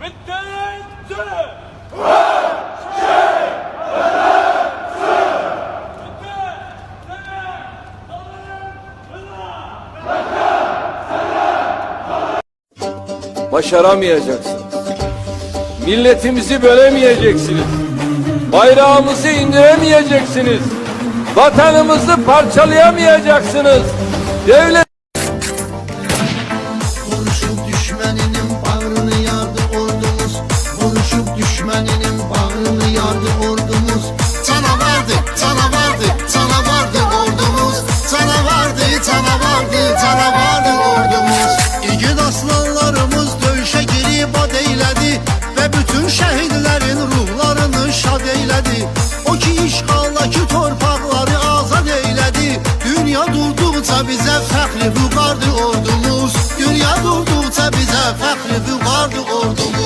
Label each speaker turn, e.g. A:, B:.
A: Bitti.
B: Başaramayacaksınız. Milletimizi bölemeyeceksiniz. Bayrağımızı indiremeyeceksiniz. Vatanımızı parçalayamayacaksınız. Devlet
C: O ki işğaldakı torpaqları azad eylədi. Dünya durduqca bizə fəxri vüqardı ordumuz. Dünya durduqca bizə fəxri vüqardı ordumuz